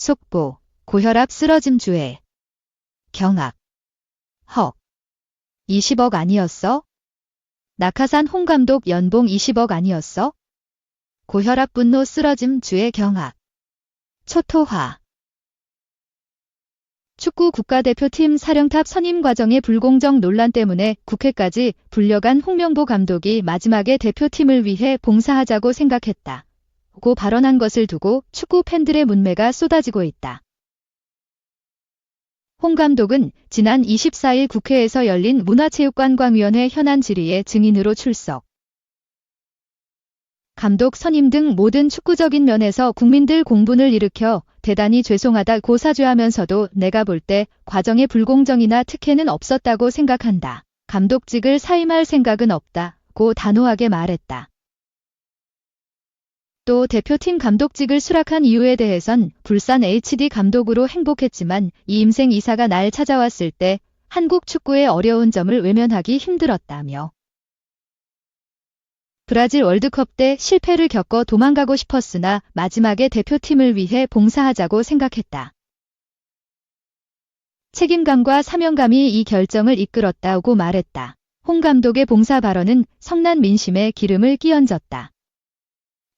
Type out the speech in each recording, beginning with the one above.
속보, 고혈압 쓰러짐 주의. 경악. 헉. 20억 아니었어? 낙하산 홍 감독 연봉 20억 아니었어? 고혈압 분노 쓰러짐 주의 경악. 초토화. 축구 국가대표팀 사령탑 선임 과정의 불공정 논란 때문에 국회까지 불려간 홍명보 감독이 마지막에 대표팀을 위해 봉사하자고 생각했다. 고 발언한 것을 두고 축구 팬들의 문매가 쏟아지고 있다. 홍 감독은 지난 24일 국회에서 열린 문화체육관광위원회 현안 질의에 증인으로 출석. 감독 선임 등 모든 축구적인 면에서 국민들 공분을 일으켜 대단히 죄송하다고 사죄하면서도 내가 볼 때 과정의 불공정이나 특혜는 없었다고 생각한다. 감독직을 사임할 생각은 없다고 단호하게 말했다. 또 대표팀 감독직을 수락한 이유에 대해선 불산 HD 감독으로 행복했지만 이임생 이사가 날 찾아왔을 때 한국 축구의 어려운 점을 외면하기 힘들었다며. 브라질 월드컵 때 실패를 겪어 도망가고 싶었으나 마지막에 대표팀을 위해 봉사하자고 생각했다. 책임감과 사명감이 이 결정을 이끌었다고 말했다. 홍 감독의 봉사 발언은 성난 민심에 기름을 끼얹었다.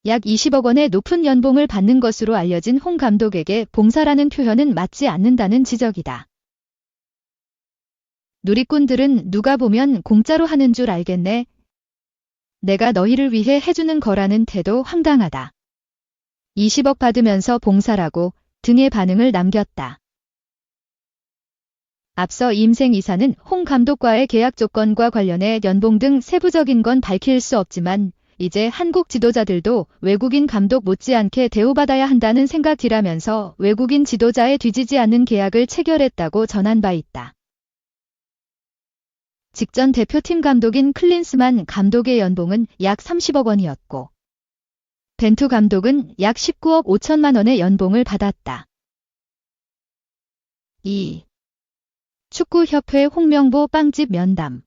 약 20억 원의 높은 연봉을 받는 것으로 알려진 홍 감독에게 봉사라는 표현은 맞지 않는다는 지적이다. 누리꾼들은 누가 보면 공짜로 하는 줄 알겠네. 내가 너희를 위해 해주는 거라는 태도 황당하다. 20억 받으면서 봉사라고 등의 반응을 남겼다. 앞서 임생 이사는 홍 감독과의 계약 조건과 관련해 연봉 등 세부적인 건 밝힐 수 없지만 이제 한국 지도자들도 외국인 감독 못지않게 대우받아야 한다는 생각이라면서 외국인 지도자에 뒤지지 않는 계약을 체결했다고 전한 바 있다. 직전 대표팀 감독인 클린스만 감독의 연봉은 약 30억 원이었고 벤투 감독은 약 19억 5천만 원의 연봉을 받았다. 2. 축구협회 홍명보 빵집 면담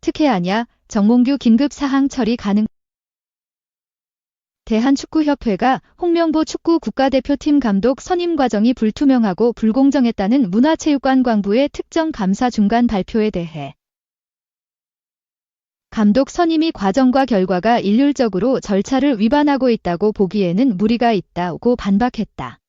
특혜하냐 정몽규 긴급 사항 처리 가능 대한축구협회가 홍명보 축구 국가대표팀 감독 선임 과정이 불투명하고 불공정했다는 문화체육관 광부의 특정 감사 중간 발표에 대해 감독 선임이 과정과 결과가 일률적으로 절차를 위반하고 있다고 보기에는 무리가 있다고 반박했다.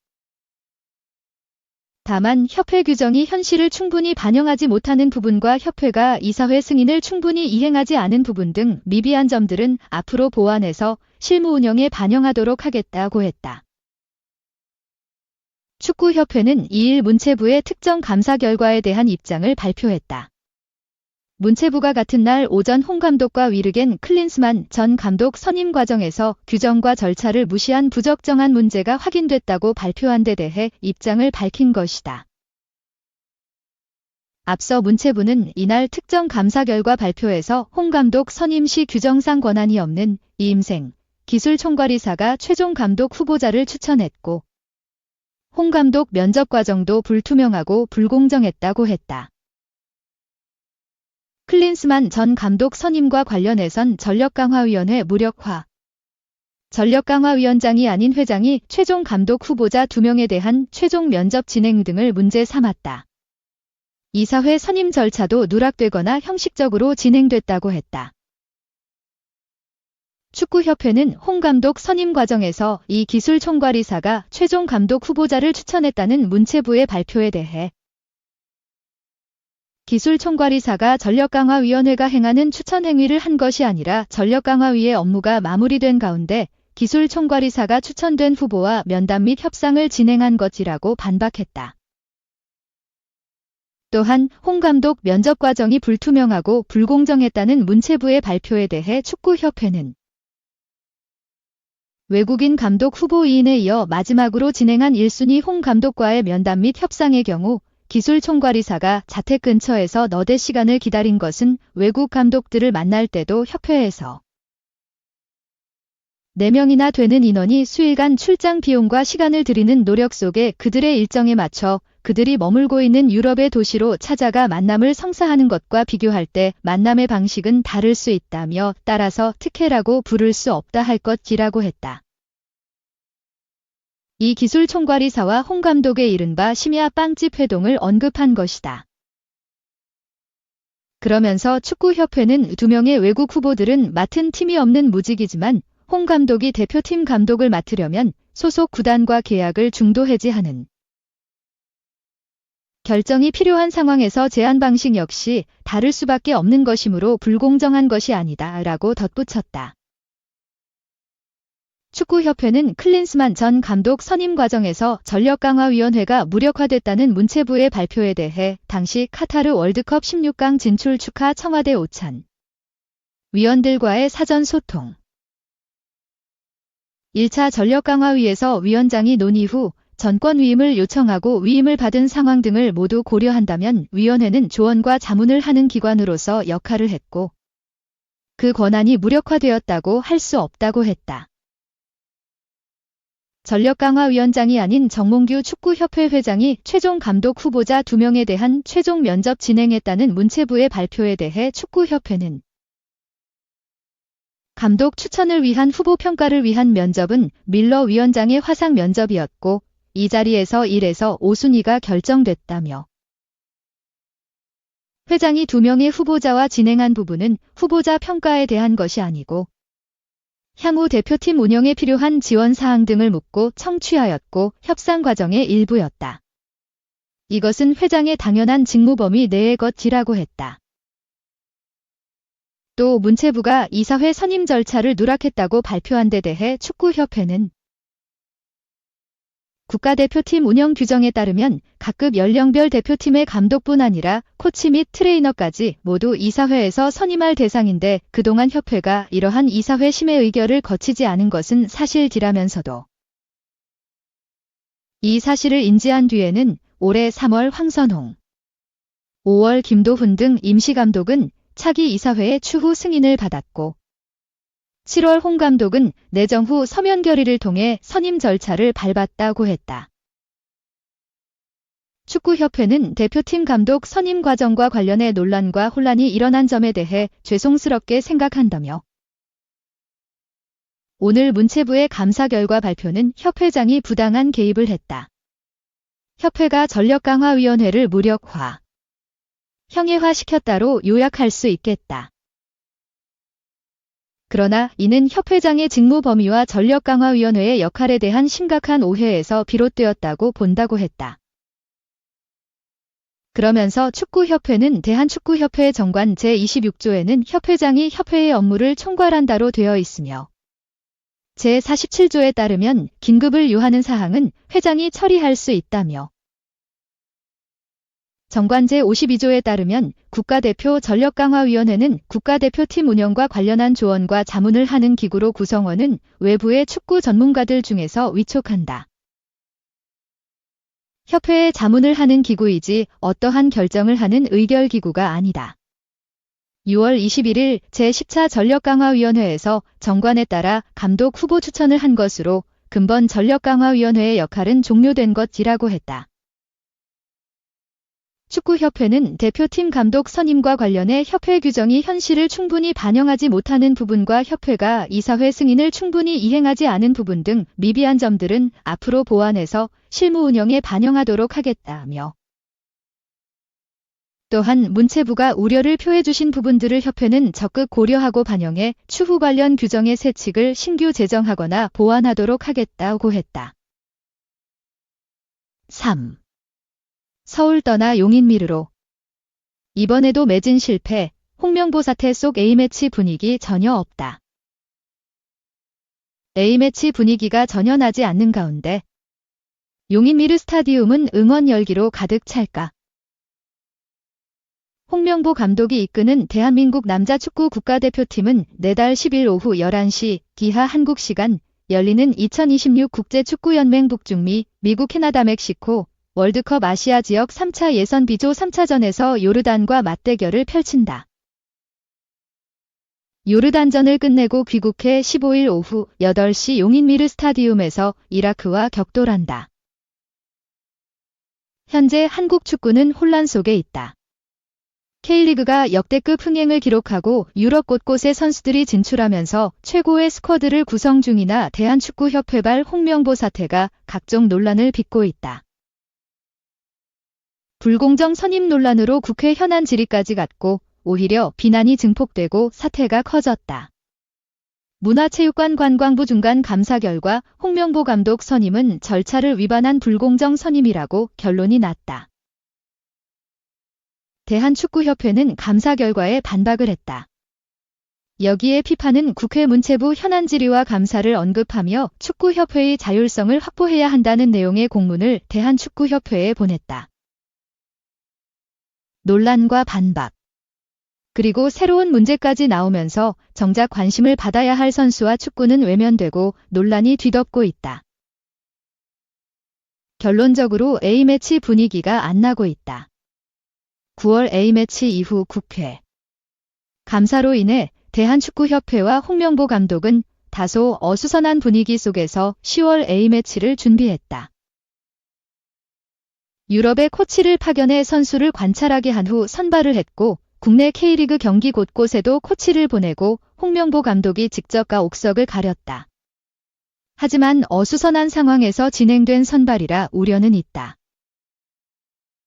다만 협회 규정이 현실을 충분히 반영하지 못하는 부분과 협회가 이사회 승인을 충분히 이행하지 않은 부분 등 미비한 점들은 앞으로 보완해서 실무 운영에 반영하도록 하겠다고 했다. 축구협회는 2일 문체부의 특정 감사 결과에 대한 입장을 발표했다. 문체부가 같은 날 오전 홍 감독과 위르겐 클린스만 전 감독 선임 과정에서 규정과 절차를 무시한 부적정한 문제가 확인됐다고 발표한 데 대해 입장을 밝힌 것이다. 앞서 문체부는 이날 특정 감사 결과 발표에서 홍 감독 선임 시 규정상 권한이 없는 이임생 기술 총괄이사가 최종 감독 후보자를 추천했고 홍 감독 면접 과정도 불투명하고 불공정했다고 했다. 클린스만 전 감독 선임과 관련해선 전력강화위원회 무력화. 전력강화위원장이 아닌 회장이 최종 감독 후보자 2명에 대한 최종 면접 진행 등을 문제 삼았다. 이사회 선임 절차도 누락되거나 형식적으로 진행됐다고 했다. 축구협회는 홍 감독 선임 과정에서 이 기술 총괄이사가 최종 감독 후보자를 추천했다는 문체부의 발표에 대해 기술총괄이사가 전력강화위원회가 행하는 추천 행위를 한 것이 아니라 전력강화위의 업무가 마무리된 가운데 기술총괄이사가 추천된 후보와 면담 및 협상을 진행한 것이라고 반박했다. 또한 홍 감독 면접 과정이 불투명하고 불공정했다는 문체부의 발표에 대해 축구협회는 외국인 감독 후보 2인에 이어 마지막으로 진행한 1순위 홍 감독과의 면담 및 협상의 경우 기술 총괄이사가 자택 근처에서 너대 시간을 기다린 것은 외국 감독들을 만날 때도 협회에서 4명이나 되는 인원이 수일간 출장 비용과 시간을 들이는 노력 속에 그들의 일정에 맞춰 그들이 머물고 있는 유럽의 도시로 찾아가 만남을 성사하는 것과 비교할 때 만남의 방식은 다를 수 있다며 따라서 특혜라고 부를 수 없다 할 것이라고 했다. 이 기술 총괄이사와 홍 감독의 이른바 심야 빵집 회동을 언급한 것이다. 그러면서 축구협회는 두 명의 외국 후보들은 맡은 팀이 없는 무직이지만 홍 감독이 대표팀 감독을 맡으려면 소속 구단과 계약을 중도 해지하는 결정이 필요한 상황에서 제안 방식 역시 다를 수밖에 없는 것이므로 불공정한 것이 아니다 라고 덧붙였다. 축구협회는 클린스만 전 감독 선임 과정에서 전력강화위원회가 무력화됐다는 문체부의 발표에 대해 당시 카타르 월드컵 16강 진출 축하 청와대 오찬 위원들과의 사전 소통 1차 전력강화위에서 위원장이 논의 후 전권 위임을 요청하고 위임을 받은 상황 등을 모두 고려한다면 위원회는 조언과 자문을 하는 기관으로서 역할을 했고 그 권한이 무력화되었다고 할 수 없다고 했다. 전력강화위원장이 아닌 정몽규 축구협회 회장이 최종 감독 후보자 2명에 대한 최종 면접 진행했다는 문체부의 발표에 대해 축구협회는 감독 추천을 위한 후보 평가를 위한 면접은 밀러 위원장의 화상 면접이었고 이 자리에서 1에서 5순위가 결정됐다며 회장이 2명의 후보자와 진행한 부분은 후보자 평가에 대한 것이 아니고 향후 대표팀 운영에 필요한 지원 사항 등을 묻고 청취하였고 협상 과정의 일부였다. 이것은 회장의 당연한 직무 범위 내의 것이라고 했다. 또 문체부가 이사회 선임 절차를 누락했다고 발표한 데 대해 축구협회는 국가대표팀 운영 규정에 따르면 각급 연령별 대표팀의 감독뿐 아니라 코치 및 트레이너까지 모두 이사회에서 선임할 대상인데 그동안 협회가 이러한 이사회 심의 의결을 거치지 않은 것은 사실이라면서도 이 사실을 인지한 뒤에는 올해 3월 황선홍, 5월 김도훈 등 임시감독은 차기 이사회의 추후 승인을 받았고 7월 홍 감독은 내정 후 서면 결의를 통해 선임 절차를 밟았다고 했다. 축구협회는 대표팀 감독 선임 과정과 관련해 논란과 혼란이 일어난 점에 대해 죄송스럽게 생각한다며 오늘 문체부의 감사 결과 발표는 협회장이 부당한 개입을 했다. 협회가 전력강화위원회를 무력화, 형해화시켰다로 요약할 수 있겠다. 그러나 이는 협회장의 직무 범위와 전력강화위원회의 역할에 대한 심각한 오해에서 비롯되었다고 본다고 했다. 그러면서 축구협회는 대한축구협회 정관 제26조에는 협회장이 협회의 업무를 총괄한다로 되어 있으며 제47조에 따르면 긴급을 요하는 사항은 회장이 처리할 수 있다며 정관 제 52조에 따르면 국가대표 전력강화위원회는 국가대표팀 운영과 관련한 조언과 자문을 하는 기구로 구성원은 외부의 축구 전문가들 중에서 위촉한다. 협회에 자문을 하는 기구이지 어떠한 결정을 하는 의결기구가 아니다. 6월 21일 제10차 전력강화위원회에서 정관에 따라 감독 후보 추천을 한 것으로 근본 전력강화위원회의 역할은 종료된 것이라고 했다. 축구협회는 대표팀 감독 선임과 관련해 협회 규정이 현실을 충분히 반영하지 못하는 부분과 협회가 이사회 승인을 충분히 이행하지 않은 부분 등 미비한 점들은 앞으로 보완해서 실무 운영에 반영하도록 하겠다며 또한 문체부가 우려를 표해주신 부분들을 협회는 적극 고려하고 반영해 추후 관련 규정의 세칙을 신규 제정하거나 보완하도록 하겠다고 했다. 3. 서울 떠나 용인미르로. 이번에도 매진 실패, 홍명보 사태 속 A매치 분위기 전혀 없다. A매치 분위기가 전혀 나지 않는 가운데 용인미르 스타디움은 응원 열기로 가득 찰까. 홍명보 감독이 이끄는 대한민국 남자 축구 국가대표팀은 내달 10일 오후 11시 기하 한국 시간 열리는 2026 국제축구연맹 북중미, 미국 캐나다 멕시코, 월드컵 아시아 지역 3차 예선 비조 3차전에서 요르단과 맞대결을 펼친다. 요르단전을 끝내고 귀국해 15일 오후 8시 용인미르 스타디움에서 이라크와 격돌한다. 현재 한국 축구는 혼란 속에 있다. K리그가 역대급 흥행을 기록하고 유럽 곳곳의 선수들이 진출하면서 최고의 스쿼드를 구성 중이나 대한축구협회발 홍명보 사태가 각종 논란을 빚고 있다. 불공정 선임 논란으로 국회 현안 질의까지 갔고 오히려 비난이 증폭되고 사태가 커졌다. 문화체육관 관광부 중간 감사 결과 홍명보 감독 선임은 절차를 위반한 불공정 선임이라고 결론이 났다. 대한축구협회는 감사 결과에 반박을 했다. 여기에 피파는 국회 문체부 현안 질의와 감사를 언급하며 축구협회의 자율성을 확보해야 한다는 내용의 공문을 대한축구협회에 보냈다. 논란과 반박. 그리고 새로운 문제까지 나오면서 정작 관심을 받아야 할 선수와 축구는 외면되고 논란이 뒤덮고 있다. 결론적으로 A매치 분위기가 안 나고 있다. 9월 A매치 이후 국회 감사로 인해 대한축구협회와 홍명보 감독은 다소 어수선한 분위기 속에서 10월 A매치를 준비했다. 유럽의 코치를 파견해 선수를 관찰하게 한 후 선발을 했고 국내 K리그 경기 곳곳에도 코치를 보내고 홍명보 감독이 직접 가 옥석을 가렸다. 하지만 어수선한 상황에서 진행된 선발이라 우려는 있다.